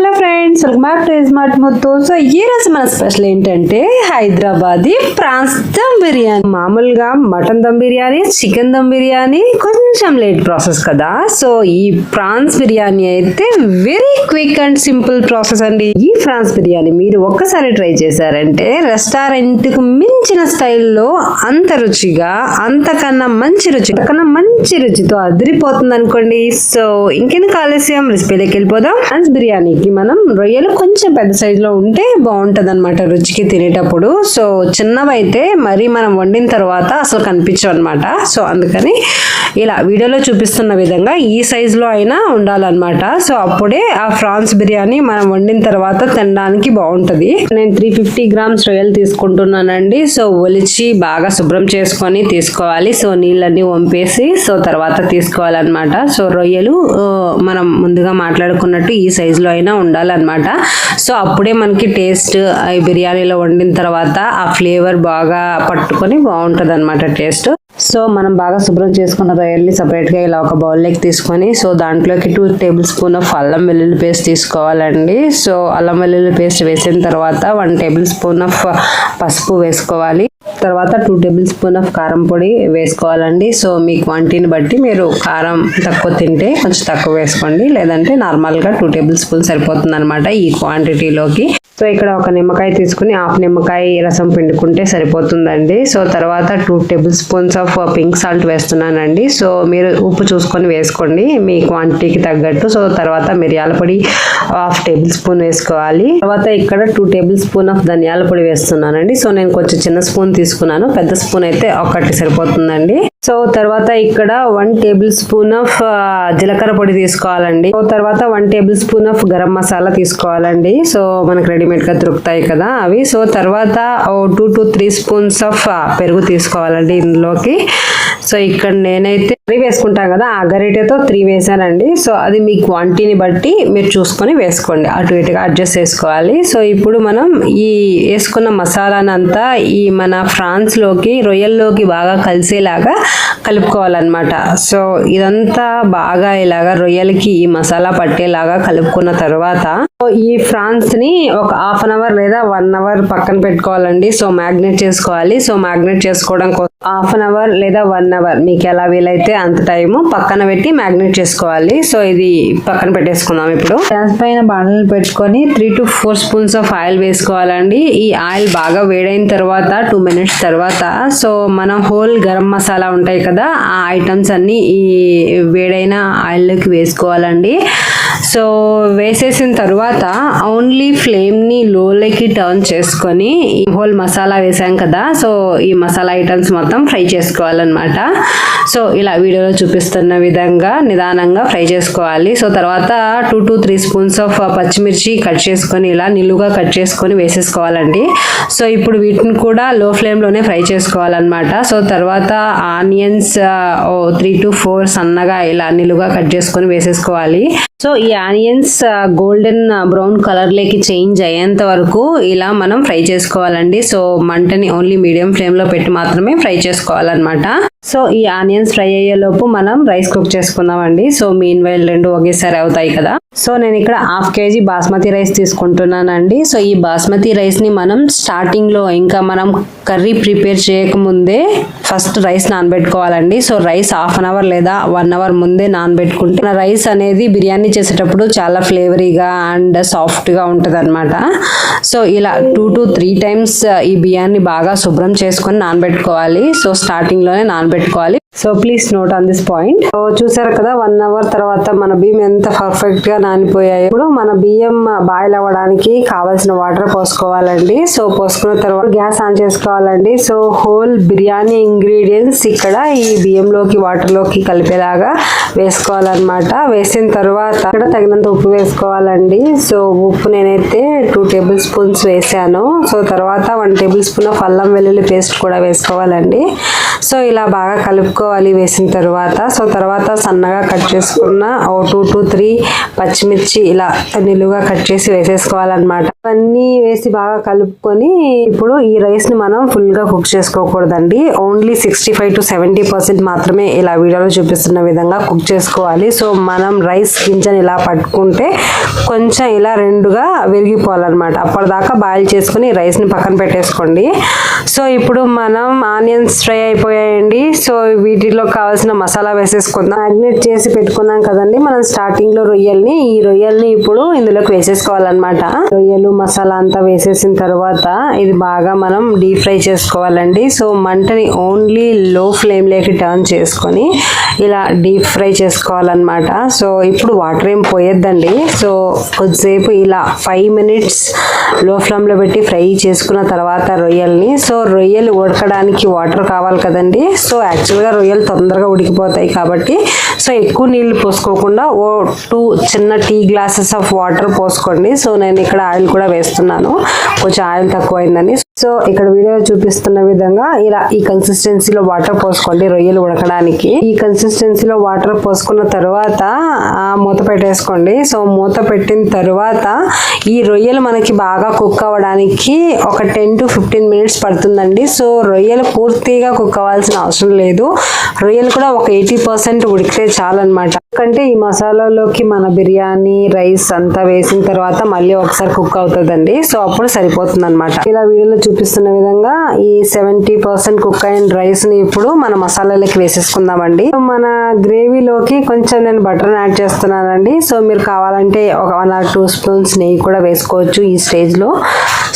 Hello friends welcome back to smart మొత్తం. So ఈ రోజు మన స్పెషల్ ఏంటంటే హైదరాబాదీ ప్రాన్స్ దమ్ బిర్యానీ. మామూలుగా మటన్ దమ్ బిర్యానీ చికెన్ దమ్ బిర్యానీ కొంచెం లేట్ ప్రాసెస్ కదా. సో ఈ ప్రాన్స్ బిర్యానీ అయితే very quick and simple process అండి. ఈ ప్రాన్స్ బిర్యానీ మీరు ఒక్కసారి ట్రై చేశారంటే రెస్టారెంట్కు మించిన స్టైల్లో అంత రుచిగా అంతకన్నా మంచి రుచి అంతకన్నా మంచి రుచితో అదిరిపోతుంది అనుకోండి సో ఇంకెందుకు ఆలస్యం? రెసిపీలోకి వెళ్ళిపోదాం. ప్రాన్స్ బిర్యానీకి మనం రొయ్యలు కొంచెం పెద్ద సైజులో ఉంటే బాగుంటుంది అనమాట రుచికి తినేటప్పుడు. సో చిన్నవైతే మరి మనం వండిన తర్వాత అసలు కనిపించవు అనమాట సో అందుకని ఇలా వీడియోలో చూపిస్తున్న విధంగా ఈ సైజులో అయినా ఉండాలన్నమాట. సో అప్పుడే ఆ ఫ్రాన్స్ బిర్యానీ మనం వండిన తర్వాత తినడానికి బాగుంటుంది. నేను త్రీ ఫిఫ్టీ గ్రామ్స్ రొయ్యలు తీసుకుంటున్నానండి. సో ఒలిచి బాగా శుభ్రం చేసుకొని తీసుకోవాలి. సో నీళ్ళన్నీ వంపేసి సో తర్వాత తీసుకోవాలన్నమాట. సో రొయ్యలు uh, మనం ముందుగా మాట్లాడుకున్నట్టు ఈ సైజులో అయినా ఉండాలన్నమాట. సో అప్పుడే మనకి టేస్ట్ ఈ బిర్యానీలో వండిన తర్వాత ఆ ఫ్లేవర్ బాగా పట్టుకొని బాగుంటుంది అనమాట టేస్ట్. సో మనం బాగా శుభ్రం చేసుకున్న రొయ్యల్ని సపరేట్గా ఇలా ఒక బౌల్లోకి తీసుకొని సో దాంట్లోకి టూ టేబుల్ స్పూన్ ఆఫ్ అల్లం వెల్లుల్లి పేస్ట్ తీసుకోవాలండి. సో అల్లం వెల్లుల్లి పేస్ట్ వేసిన తర్వాత వన్ టేబుల్ స్పూన్ ఆఫ్ పసుపు వేసుకోవాలి. తర్వాత టూ టేబుల్ స్పూన్ ఆఫ్ కారం పొడి వేసుకోవాలండి. సో మీ క్వాంటిటీని బట్టి మీరు కారం తక్కువ తింటే కొంచెం తక్కువ వేసుకోండి. లేదంటే నార్మల్గా టూ టేబుల్ స్పూన్ సరిపోతుంది అనమాట ఈ క్వాంటిటీలోకి సో ఇక్కడ ఒక నిమ్మకాయ తీసుకుని హాఫ్ నిమ్మకాయ రసం పిండుకుంటే సరిపోతుందండి. సో తర్వాత two table spoons of pink salt వేస్తున్నానండి. సో మీరు ఉప్పు చూసుకొని వేసుకోండి. మీ క్వాంటిటీకి తగ్గట్టు. సో తర్వాత మిరియాల పొడి హాఫ్ టేబుల్ స్పూన్ వేసుకోవాలి. తర్వాత ఇక్కడ టూ టేబుల్ స్పూన్ ఆఫ్ ధనియాల పొడి వేస్తున్నానండి. సో నేను కొంచెం చిన్న స్పూన్ తీసుకున్నాను. పెద్ద స్పూన్ అయితే ఒకటి సరిపోతుందండి. సో తర్వాత ఇక్కడ వన్ టేబుల్ స్పూన్ ఆఫ్ జీలకర్ర పొడి తీసుకోవాలండి. సో తర్వాత one table spoon of garam masala తీసుకోవాలండి. సో మనకు రెడీమేడ్గా దొరుకుతాయి కదా అవి. సో తర్వాత two to three spoons of పెరుగు తీసుకోవాలండి ఇందులోకి. సో ఇక్కడ నేనైతే త్రీ వేసుకుంటాం కదా ఆ గరిటెతో త్రీ వేసానండి. సో అది మీ క్వాంటిటీని బట్టి మీరు చూసుకొని వేసుకోండి. అటు ఇటుగా అడ్జస్ట్ చేసుకోవాలి. సో ఇప్పుడు మనం ఈ వేసుకున్న మసాలానంతా ఈ మన ఫ్రాన్స్లోకి రొయ్యల్లోకి బాగా కలిసేలాగా కలుపుకోవాలన్నమాట. సో ఇదంతా బాగా ఇలాగా రొయ్యలకి ఈ మసాలా పట్టేలాగా కలుపుకున్న తర్వాత ఈ ఫ్రాన్స్ని ఒక హాఫ్ అన్ అవర్ లేదా వన్ అవర్ పక్కన పెట్టుకోవాలండి. సో మ్యాగ్నెట్ చేసుకోవాలి. సో మ్యాగ్నెట్ చేసుకోవడం కోసం హాఫ్ అన్ అవర్ లేదా వన్ అవర్ మీకు ఎలా వీలైతే అంత టైము పక్కన పెట్టి మ్యాగ్నెట్ చేసుకోవాలి. సో ఇది పక్కన పెట్టేసుకుందాం ఇప్పుడు. గ్యాస్ పైన బాణలు పెట్టుకొని three to four spoons of oil వేసుకోవాలండి. ఈ ఆయిల్ బాగా వేడైన తర్వాత టూ మినిట్స్ తర్వాత సో మన హోల్ గరం మసాలా ఉంటాయి కదా ఆ ఐటమ్స్ అన్ని ఈ వేడైన ఆయిల్లోకి వేసుకోవాలండి. సో వేసేసిన తర్వాత ఓన్లీ ఫ్లేమ్ని లోలోకి టర్న్ చేసుకొని ఈ హోల్ మసాలా వేసాం కదా సో ఈ మసాలా ఐటమ్స్ మొత్తం ఫ్రై చేసుకోవాలన్నమాట. సో ఇలా వీడియోలో చూపిస్తున్న విధంగా నిదానంగా ఫ్రై చేసుకోవాలి. సో తర్వాత two to three spoons of పచ్చిమిర్చి కట్ చేసుకొని ఇలా నిలువుగా కట్ చేసుకొని వేసేసుకోవాలండి. సో ఇప్పుడు వీటిని కూడా లో ఫ్లేమ్లోనే ఫ్రై చేసుకోవాలన్నమాట. సో తర్వాత ఆనియన్స్ ఓ త్రీ టు ఫోర్ సన్నగా ఇలా నిలువుగా కట్ చేసుకొని వేసేసుకోవాలి. సో ఈ ఆనియన్స్ గోల్డెన్ బ్రౌన్ కలర్లోకి చేంజ్ అయ్యేంత వరకు ఇలా మనం ఫ్రై చేసుకోవాలండి. సో మంటని ఓన్లీ మీడియం ఫ్లేమ్లో పెట్టి మాత్రమే ఫ్రై చేసుకోవాలన్నమాట. సో ఈ ఆనియన్స్ ఫ్రై అయ్యేలోపు మనం రైస్ కుక్ చేసుకుందామండి. సో మీన్ వైల్ రెండు ఒకేసారి అవుతాయి కదా. సో నేను ఇక్కడ హాఫ్ కేజీ బాస్మతి రైస్ తీసుకుంటున్నానండి. సో ఈ బాస్మతి రైస్ని మనం స్టార్టింగ్లో ఇంకా మనం కర్రీ ప్రిపేర్ చేయకముందే first rice నానబెట్టుకోవాలండి. So rice half an hour లేదా వన్ అవర్ ముందే నానబెట్టుకుంటే రైస్ అనేది బిర్యానీ చేసేటప్పుడు చాలా ఫ్లేవరీగా అండ్ సాఫ్ట్గా ఉంటుంది అనమాట సో ఇలా టూ టు త్రీ టైమ్స్ ఈ బియ్యాన్ని బాగా శుభ్రం చేసుకొని నానబెట్టుకోవాలి. సో స్టార్టింగ్లోనే నానబెట్టుకోవాలి. So please note on this point so చూసారు కదా వన్ అవర్ తర్వాత మన బియ్యం ఎంత పర్ఫెక్ట్గా నానిపోయాయి. ఇప్పుడు మన బియ్యం బాయిల్ అవ్వడానికి కావాల్సిన వాటర్ పోసుకోవాలండి. సో పోసుకున్న తర్వాత గ్యాస్ ఆన్ చేసుకోవాలండి. సో హోల్ బిర్యానీ ఇంగ్రీడియంట్స్ ఇక్కడ ఈ బియ్యంలోకి వాటర్లోకి కలిపేలాగా వేసుకోవాలన్నమాట. వేసిన తర్వాత ఇక్కడ తగినంత ఉప్పు వేసుకోవాలండి. సో ఉప్పు నేనైతే టూ టేబుల్ స్పూన్స్ వేసాను. సో తర్వాత వన్ టేబుల్ స్పూన్ ఆఫ్ అల్లం వెల్లుల్లి పేస్ట్ కూడా వేసుకోవాలండి. సో ఇలా బాగా కలుపుకోవాలి వేసిన తర్వాత సో తర్వాత సన్నగా కట్ చేసుకున్న ఓ టూ టూ త్రీ పచ్చిమిర్చి ఇలా నిలువుగా కట్ చేసి వేసేసుకోవాలన్నమాట. ఇవన్నీ వేసి బాగా కలుపుకొని ఇప్పుడు ఈ రైస్ని మనం ఫుల్గా cook చేసుకోకూడదండి. Only sixty five to seventy percent మాత్రమే ఇలా వీడియోలో చూపిస్తున్న విధంగా కుక్ చేసుకోవాలి. సో మనం రైస్ గింజని ఇలా పట్టుకుంటే కొంచెం ఇలా రెండుగా విరిగిపోవాలన్నమాట. అప్పటిదాకా బాయిల్ చేసుకుని రైస్ని పక్కన పెట్టేసుకోండి. సో ఇప్పుడు మనం ఆనియన్స్ ఫ్రై అయిపోయాయండి. సో వీటిలో కావాల్సిన మసాలా వేసేసుకుందాం. మ్యాగ్నేట్ చేసి పెట్టుకున్నాం కదండి. మనం స్టార్టింగ్లో రొయ్యల్ని ఈ రొయ్యల్ని ఇప్పుడు ఇందులోకి వేసేసుకోవాలన్నమాట. రొయ్యలు మసాలా అంతా వేసేసిన తర్వాత ఇది బాగా మనం డీప్ ఫ్రై చేసుకోవాలండి. సో మంటని ఓన్లీ లో ఫ్లేమ్ లేకి టర్న్ చేసుకొని ఇలా డీప్ ఫ్రై చేసుకోవాలన్నమాట. సో ఇప్పుడు వాటర్ ఏం పోయొద్దండి. సో కొద్దిసేపు ఇలా ఫైవ్ మినిట్స్ లో ఫ్లేమ్లో పెట్టి ఫ్రై చేసుకున్న తర్వాత రొయ్యల్ని. సో రొయ్యలు ఉడకడానికి వాటర్ కావాలి కదండి. సో యాక్చువల్గా రొయ్యలు తొందరగా ఉడికిపోతాయి కాబట్టి సో ఎక్కువ నీళ్ళు పోసుకోకుండా ఓ టూ చిన్న టీ గ్లాసెస్ ఆఫ్ వాటర్ పోసుకోండి. సో నేను ఇక్కడ ఆయిల్ కూడా వేస్తున్నాను. కొంచెం ఆయిల్ తక్కువైందని సో ఇక్కడ వీడియో చూపిస్తున్న విధంగా ఇలా ఈ కన్సిస్టెన్సీలో వాటర్ పోసుకోండి రొయ్యలు ఉడకడానికి. ఈ కన్సిస్టెన్సీలో వాటర్ పోసుకున్న తర్వాత ఆ, మూత పెట్టేసుకోండి. సో మూత పెట్టిన తర్వాత ఈ రొయ్యలు మనకి బాగా కుక్ అవ్వడానికి ఒక టెన్ టు ఫిఫ్టీన్ మినిట్స్ పడుతుందండి. సో రొయ్యలు పూర్తిగా కుక్ అవ్వాల్సిన అవసరం లేదు. రొయ్యలు కూడా ఒక ఎయిటీ పర్సెంట్ ఉడికితే చాలన్నమాట. ఎందుకంటే ఈ మసాలాలోకి మన బిర్యానీ రైస్ అంతా వేసిన తర్వాత మళ్ళీ ఒకసారి కుక్ అవుతుందండి. సో అప్పుడు సరిపోతుంది అనమాట ఇలా వీడియోలో చూపిస్తున్న విధంగా ఈ సెవెంటీ పర్సెంట్ కుక్ అయిన రైస్ని ఇప్పుడు మన మసాలాలకి వేసేసుకుందామండి. మన గ్రేవీలోకి కొంచెం నేను బటర్ యాడ్ చేస్తున్నానండి. సో మీరు కావాలంటే ఒక వన్ ఆర్ టూ స్పూన్స్ నెయ్యి కూడా వేసుకోవచ్చు ఈ స్టేజ్లో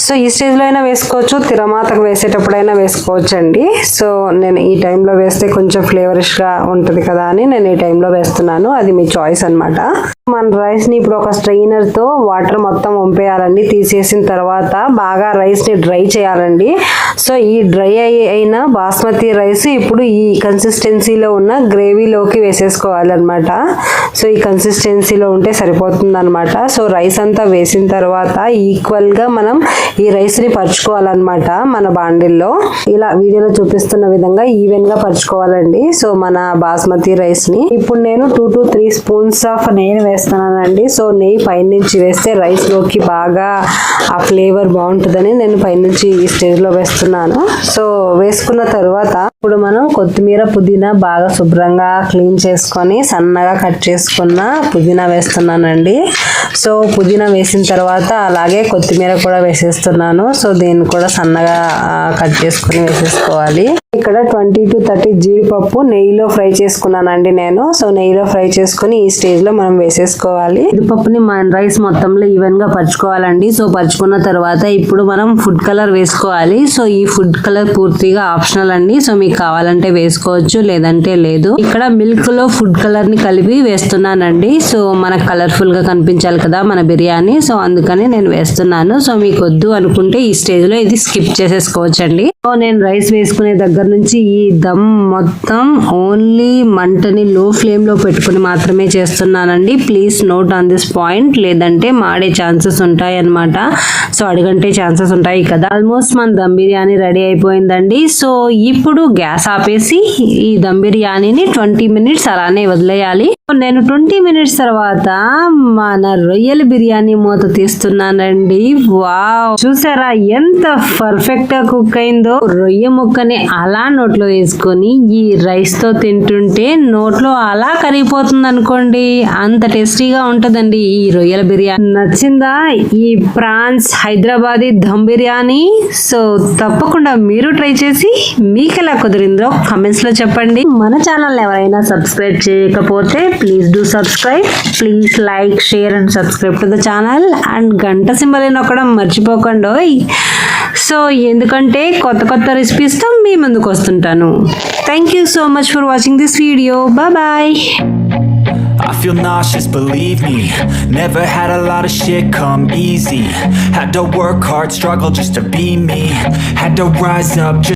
సో ఈ స్టేజ్లో అయినా వేసుకోవచ్చు తిరమాతకు వేసేటప్పుడైనా వేసుకోవచ్చు అండి సో నేను ఈ టైంలో వేస్తే కొంచెం ఫ్లేవరిష్గా ఉంటుంది కదా అని నేను ఈ టైంలో వేస్తున్నాను. అది మీ చాయిస్ అనమాట మన రైస్ని ఇప్పుడు ఒక స్ట్రెయినర్తో వాటర్ మొత్తం వంపేయాలండి. తీసేసిన తర్వాత బాగా రైస్ని డ్రై చేయాలండి. సో ఈ డ్రై అయిన బాస్మతి రైస్ ఇప్పుడు ఈ కన్సిస్టెన్సీలో ఉన్న గ్రేవీలోకి వేసేసుకోవాలన్నమాట. సో ఈ కన్సిస్టెన్సీలో ఉంటే సరిపోతుంది అనమాట సో రైస్ అంతా వేసిన తర్వాత ఈక్వల్గా మనం ఈ రైస్ని పరుచుకోవాలన్నమాట మన బాండిల్లో. ఇలా వీడియోలో చూపిస్తున్న విధంగా ఈవెన్గా పరుచుకోవాలండి. సో మన బాస్మతి రైస్ని ఇప్పుడు నేను two to three spoons of నెయ్యి వేస్తున్నానండి. సో నెయ్యి పైనుంచి వేస్తే రైస్లోకి బాగా ఆ ఫ్లేవర్ బాగుంటుందని నేను పైనుంచి ఈ స్టేజ్లో వేస్తున్నాను. సో వేసుకున్న తర్వాత ఇప్పుడు మనం కొత్తిమీర పుదీనా బాగా శుభ్రంగా క్లీన్ చేసుకొని సన్నగా కట్ చేసుకున్న పుదీనా వేస్తున్నానండి. సో పుదీనా వేసిన తర్వాత అలాగే కొత్తిమీర కూడా వేసేస్తున్నాను. సో దీన్ని కూడా సన్నగా కట్ చేసుకొని వేసేసుకోవాలి. ఇక్కడ ట్వంటీ టు థర్టీ జీడిపప్పు నెయ్యిలో ఫ్రై చేసుకున్నానండి నేను. సో నెయ్యిలో ఫ్రై చేసుకుని ఈ స్టేజ్లో మనం వేసేసుకోవాలి. జీడిపప్పుని మన రైస్ మొత్తంలో ఈవెన్గా పరుచుకోవాలండి. సో పరుచుకున్న తర్వాత ఇప్పుడు మనం ఫుడ్ కలర్ వేసుకోవాలి. సో ఈ ఫుడ్ కలర్ పూర్తిగా ఆప్షనల్ అండి. సో మీకు కావాలంటే వేసుకోవచ్చు లేదంటే లేదు. ఇక్కడ మిల్క్లో ఫుడ్ కలర్ని కలిపి వేస్తున్నానండి. సో మనకు కలర్ఫుల్గా కనిపించాలి కదా మన బిర్యానీ. సో అందుకని నేను వేస్తున్నాను. సో మీకు వద్దు అనుకుంటే ఈ స్టేజ్లో ఇది స్కిప్ చేసేసుకోవచ్చండి. సో నేను రైస్ వేసుకునే దగ్గర నుంచి ఈ దమ్ మొత్తం ఓన్లీ మంటని లో ఫ్లేమ్లో పెట్టుకుని మాత్రమే చేస్తున్నానండి. Please note on this point లేదంటే మాడే ఛాన్సెస్ ఉంటాయి అన్నమాట సో అడుగంటే ఛాన్సెస్ ఉంటాయి కదా. ఆల్మోస్ట్ మన దమ్ బిర్యానీ రెడీ అయిపోయిందండి. సో ఇప్పుడు గ్యాస్ ఆపేసి ఈ దమ్ బిర్యానీని ట్వంటీ మినిట్స్ అలానే వదిలేయాలి. నేను ట్వంటీ మినిట్స్ తర్వాత మన రొయ్యల బిర్యానీ మూత తీస్తున్నానండి. వావ్ చూసారా ఎంత పర్ఫెక్ట్గా కుక్ అయిందో? రొయ్య ముక్కని అలా అలా నోట్లో వేసుకొని ఈ రైస్తో తింటుంటే నోట్లో అలా కరిగిపోతుంది అనుకోండి అంత టేస్టీగా ఉంటుందండి ఈ రొయ్యల బిర్యానీ. నచ్చిందా ఈ ప్రాన్స్ హైదరాబాదీ ధమ్ బిర్యానీ? సో తప్పకుండా మీరు ట్రై చేసి మీకు ఎలా కుదిరిందో కమెంట్స్లో చెప్పండి. మన ఛానల్ ఎవరైనా సబ్స్క్రైబ్ చేయకపోతే please do subscribe. Please like share and subscribe to the channel. And గంట సింబల్ నొక్కడం మర్చిపోకండి సో ఎందుకంటే కొత్త కొత్త రెసిపీస్తో మీ ముందుకు వస్తుంటాను thank you so much for watching this video bye I feel nauseous, believe me. Never had a lot of shit come easy. Had to work hard, struggle just to be me. Had to rise up. Just